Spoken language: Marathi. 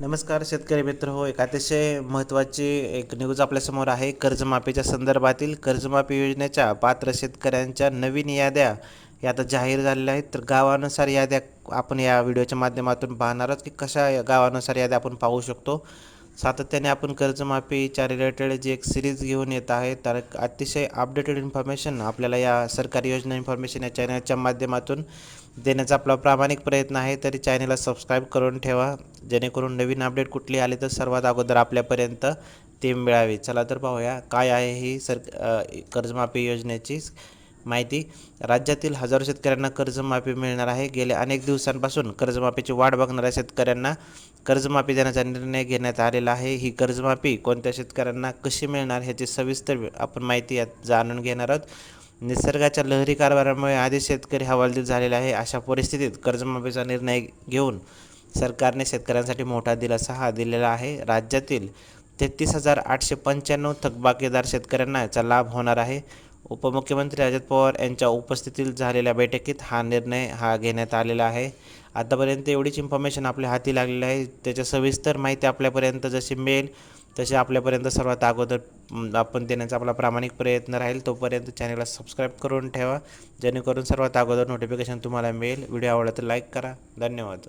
नमस्कार शेतकरी मित्र. हो एक अतिशय महत्त्वाची एक न्यूज आपल्यासमोर आहे. कर्जमाफीच्या संदर्भातील कर्जमाफी योजनेच्या पात्र शेतकऱ्यांच्या नवीन याद्या या आता जाहीर झालेल्या आहेत. तर गावानुसार याद्या आपण या व्हिडिओच्या माध्यमातून पाहणार आहोत की कशा गावानुसार याद्या आपण पाहू शकतो. सातत्याने आपण कर्जमाफीच्या रिलेटेड जी एक सिरीज घेऊन येत आहे तर अतिशय अपडेटेड इन्फॉर्मेशन आपल्याला या सरकारी योजना इन्फॉर्मेशन या चॅनलच्या माध्यमातून देण्याचा आपला प्रामाणिक प्रयत्न आहे. तरी चॅनलला सबस्क्राईब करून ठेवा. जेणेकरून नवीन अपडेट कुठली आले तर सर्वात अगोदर आपल्यापर्यंत ते मिळावी. चला तर पाहूया काय आहे ही सर कर्जमाफी योजनेची माहिती. राज्यातील हजारो शेतकऱ्यांना कर्जमाफी मिळणार आहे. गेल्या अनेक दिवसांपासून कर्जमाफीची वाट बघणाऱ्या शेतकऱ्यांना कर्जमाफी देण्याचा निर्णय घेण्यात आलेला आहे. ही कर्जमाफी कोणत्या शेतकऱ्यांना कशी मिळणार ह्याची सविस्तर आपण माहिती यात जाणून घेणार आहोत. निसर्गाच्या लहरी कारभारामुळे आधी शेतकरी हवालदिल झालेला आहे. अशा परिस्थितीत कर्जमाफीचा निर्णय घेऊन सरकारने शेतकऱ्यांसाठी मोठा दिलासा हा दिलेला आहे. राज्यातील तेहतीस हजार आठशे पंच्याण्णव थकबाकीदार शेतकऱ्यांना याचा लाभ होणार आहे. उपमुख्यमंत्री अजित पवार यांच्या उपस्थितीत झालेल्या बैठकीत हा निर्णय हा घेण्यात आलेला आहे. आतापर्यंत एवढीच इन्फॉर्मेशन आपल्या हाती लागलेली आहे. त्याच्या सविस्तर माहिती आपल्यापर्यंत जशी मिळेल तसे आपल्यापर्यंत सर्वात अगोदर आपण देण्याचा आपला प्रामाणिक प्रयत्न राहील. तोपर्यंत चॅनलला सबस्क्राईब करून ठेवा. जेणेकरून सर्वात अगोदर नोटिफिकेशन तुम्हाला मिळेल. व्हिडिओ आवडला तर लाईक करा. धन्यवाद.